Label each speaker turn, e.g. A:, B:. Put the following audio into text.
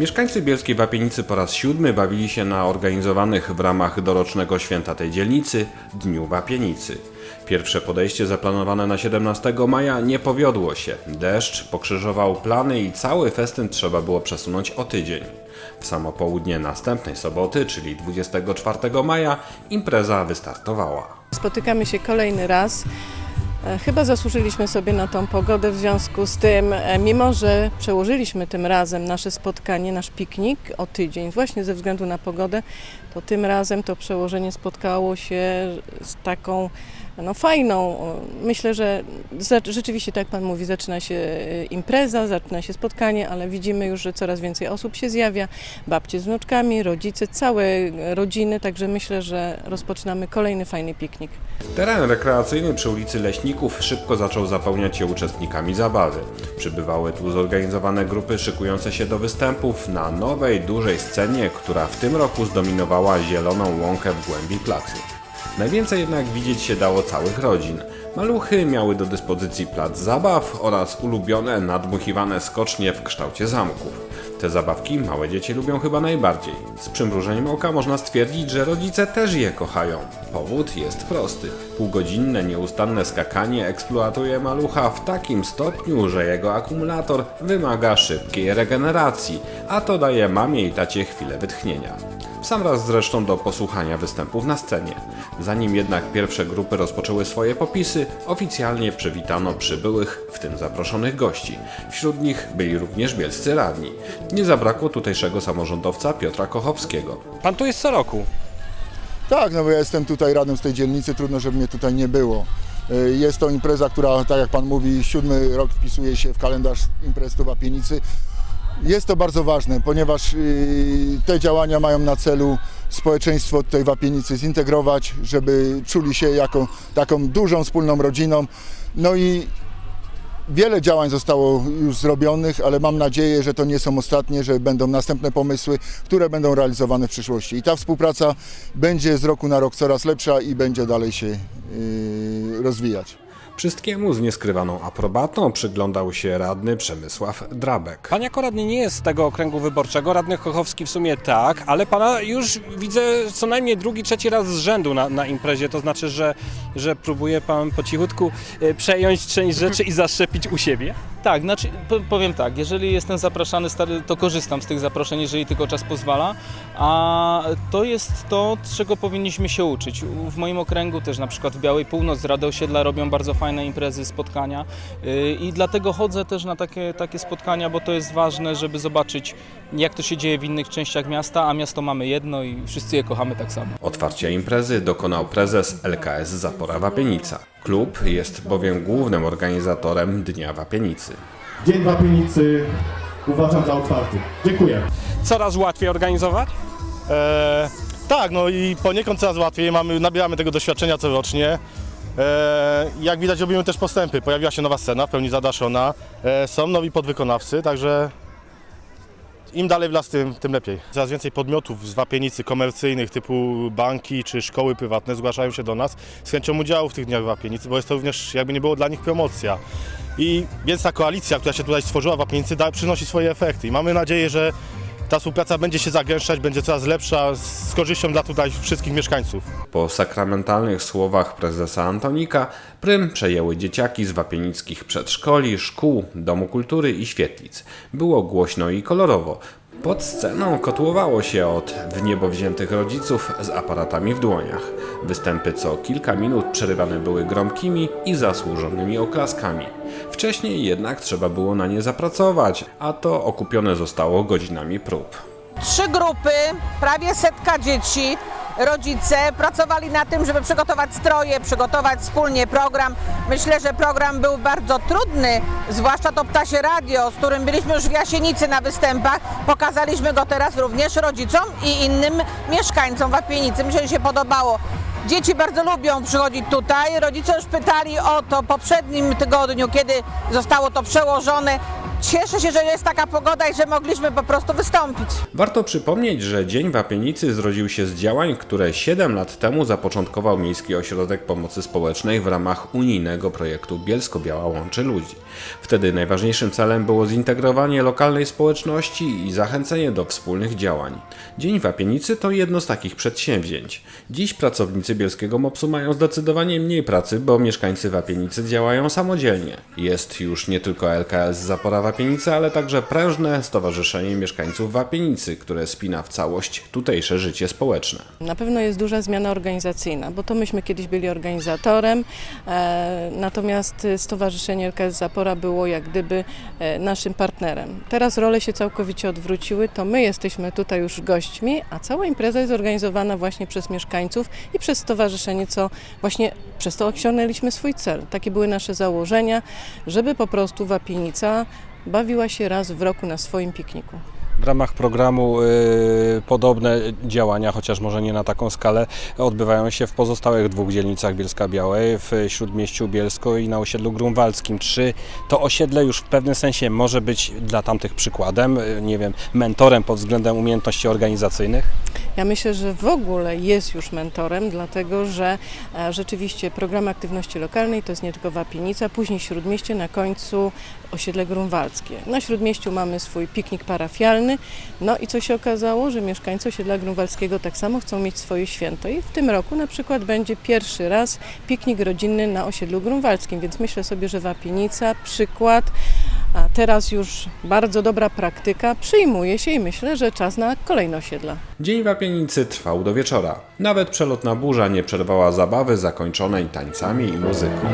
A: Mieszkańcy Bielskiej Wapienicy po raz siódmy bawili się na organizowanych w ramach dorocznego święta tej dzielnicy Dniu Wapienicy. Pierwsze podejście zaplanowane na 17 maja nie powiodło się. Deszcz pokrzyżował plany i cały festyn trzeba było przesunąć o tydzień. W samo południe następnej soboty, czyli 24 maja, impreza wystartowała.
B: Spotykamy się kolejny raz. E, Chyba zasłużyliśmy sobie na tą pogodę, w związku z tym, e, mimo że przełożyliśmy tym razem nasze spotkanie, nasz piknik o tydzień, właśnie ze względu na pogodę, to tym razem to przełożenie spotkało się z taką no, fajną. Myślę, że rzeczywiście, tak jak Pan mówi, zaczyna się e, impreza, zaczyna się spotkanie, ale widzimy już, że coraz więcej osób się zjawia, babcie z wnuczkami, rodzice, całe rodziny, także myślę, że rozpoczynamy kolejny fajny piknik.
A: Teren rekreacyjny przy ulicy Leśników szybko zaczął zapełniać się uczestnikami zabawy. Przybywały tu zorganizowane grupy szykujące się do występów na nowej, dużej scenie, która w tym roku zdominowała zieloną łąkę w głębi placu. Najwięcej jednak widzieć się dało całych rodzin. Maluchy miały do dyspozycji plac zabaw oraz ulubione, nadmuchiwane skocznie w kształcie zamków. Te zabawki małe dzieci lubią chyba najbardziej. Z przymrużeniem oka można stwierdzić, że rodzice też je kochają. Powód jest prosty. Półgodzinne, nieustanne skakanie eksploatuje malucha w takim stopniu, że jego akumulator wymaga szybkiej regeneracji, a to daje mamie i tacie chwilę wytchnienia. Sam raz zresztą do posłuchania występów na scenie. Zanim jednak pierwsze grupy rozpoczęły swoje popisy, oficjalnie przywitano przybyłych, w tym zaproszonych gości. Wśród nich byli również bielscy radni. Nie zabrakło tutejszego samorządowca Piotra Kochowskiego.
C: Pan tu jest co roku.
D: Tak, no bo ja jestem tutaj radnym z tej dzielnicy, trudno, żeby mnie tutaj nie było. Y, Jest to impreza, która, tak jak Pan mówi, siódmy rok wpisuje się w kalendarz imprez tu w Apienicy. Jest to bardzo ważne, ponieważ y, te działania mają na celu społeczeństwo tutaj w Apienicy zintegrować, żeby czuli się jako taką dużą, wspólną rodziną. No i Wiele działań zostało już zrobionych, ale mam nadzieję, że to nie są ostatnie, że będą następne pomysły, które będą realizowane w przyszłości. I ta współpraca będzie z roku na rok coraz lepsza i będzie dalej się yy, rozwijać.
A: Wszystkiemu z nieskrywaną aprobatą przyglądał się radny Przemysław Drabek.
C: Pan jako radny nie jest z tego okręgu wyborczego, radny Kochowski w sumie tak, ale pana już widzę co najmniej drugi, trzeci raz z rzędu na, na imprezie, to znaczy, że, że próbuje pan po cichutku e, przejąć część rzeczy i zaszczepić u siebie.
E: Tak, znaczy po- powiem tak, jeżeli jestem zapraszany, stary, to korzystam z tych zaproszeń, jeżeli tylko czas pozwala, a to jest to, czego powinniśmy się uczyć. W moim okręgu też na przykład w Białej Północ Rady Osiedla robią bardzo fajne imprezy, spotkania yy, i dlatego chodzę też na takie, takie spotkania, bo to jest ważne, żeby zobaczyć jak to się dzieje w innych częściach miasta, a miasto mamy jedno i wszyscy je kochamy tak samo.
A: Otwarcia imprezy dokonał prezes LKS Zapora Wapienica. Klub jest bowiem głównym organizatorem Dnia Wapienicy.
F: Dzień Wapienicy uważam za otwarty. Dziękuję.
C: Coraz łatwiej organizować?
G: E, tak, no i poniekąd coraz łatwiej, mamy, nabieramy tego doświadczenia corocznie. E, jak widać robimy też postępy, pojawiła się nowa scena, w pełni zadaszona, e, są nowi podwykonawcy, także im dalej w las, tym, tym lepiej. Coraz więcej podmiotów z wapienicy komercyjnych typu banki czy szkoły prywatne zgłaszają się do nas z chęcią udziału w tych dniach wapienicy, bo jest to również jakby nie było dla nich promocja. I więc ta koalicja, która się tutaj stworzyła w wapienicy da, przynosi swoje efekty i mamy nadzieję, że ta współpraca będzie się zagęszczać, będzie coraz lepsza z korzyścią dla tutaj wszystkich mieszkańców.
A: Po sakramentalnych słowach prezesa Antonika, prym przejęły dzieciaki z wapienickich przedszkoli, szkół, domu kultury i świetlic. Było głośno i kolorowo. Pod sceną kotłowało się od w niebo wziętych rodziców z aparatami w dłoniach. Występy co kilka minut przerywane były gromkimi i zasłużonymi oklaskami. Wcześniej jednak trzeba było na nie zapracować, a to okupione zostało godzinami prób.
H: trzy grupy, prawie setka dzieci, rodzice pracowali na tym, żeby przygotować stroje, przygotować wspólnie program. Myślę, że program był bardzo trudny, zwłaszcza to Ptasie Radio, z którym byliśmy już w Jasienicy na występach. Pokazaliśmy go teraz również rodzicom i innym mieszkańcom Wapienicy. Myślę, że się podobało. Dzieci bardzo lubią przychodzić tutaj. Rodzice już pytali o to w poprzednim tygodniu, kiedy zostało to przełożone. Cieszę się, że jest taka pogoda i że mogliśmy po prostu wystąpić.
A: Warto przypomnieć, że Dzień Wapienicy zrodził się z działań, które 7 lat temu zapoczątkował Miejski Ośrodek Pomocy Społecznej w ramach unijnego projektu Bielsko-Biała Łączy Ludzi. Wtedy najważniejszym celem było zintegrowanie lokalnej społeczności i zachęcenie do wspólnych działań. Dzień Wapienicy to jedno z takich przedsięwzięć. Dziś pracownicy Bielskiego MOPS-u mają zdecydowanie mniej pracy, bo mieszkańcy Wapienicy działają samodzielnie. Jest już nie tylko LKS Zapora Wapienicy, ale także prężne Stowarzyszenie Mieszkańców Wapienicy, które spina w całość tutejsze życie społeczne.
B: Na pewno jest duża zmiana organizacyjna, bo to myśmy kiedyś byli organizatorem, e, natomiast Stowarzyszenie LKS Zapora było jak gdyby e, naszym partnerem. Teraz role się całkowicie odwróciły, to my jesteśmy tutaj już gośćmi, a cała impreza jest organizowana właśnie przez mieszkańców i przez stowarzyszenie, co właśnie przez to osiągnęliśmy swój cel. Takie były nasze założenia, żeby po prostu Wapienica bawiła się raz w roku na swoim pikniku.
C: W ramach programu y, podobne działania, chociaż może nie na taką skalę, odbywają się w pozostałych dwóch dzielnicach Bielska Białej, w Śródmieściu Bielsko i na osiedlu grunwaldzkim. Czy to osiedle już w pewnym sensie może być dla tamtych przykładem, y, nie wiem, mentorem pod względem umiejętności organizacyjnych?
B: Ja myślę, że w ogóle jest już mentorem, dlatego że e, rzeczywiście program aktywności lokalnej to jest nie tylko Wapienica, później Śródmieście, na końcu osiedle grunwaldzkie. Na Śródmieściu mamy swój piknik parafialny, no i co się okazało, że mieszkańcy osiedla grunwaldzkiego tak samo chcą mieć swoje święto i w tym roku na przykład będzie pierwszy raz piknik rodzinny na osiedlu grunwaldzkim, więc myślę sobie, że Wapienica, przykład, a teraz już bardzo dobra praktyka przyjmuje się i myślę, że czas na kolejne osiedla.
A: Dzień Wapienicy trwał do wieczora. Nawet przelotna burza nie przerwała zabawy zakończonej tańcami i muzyką.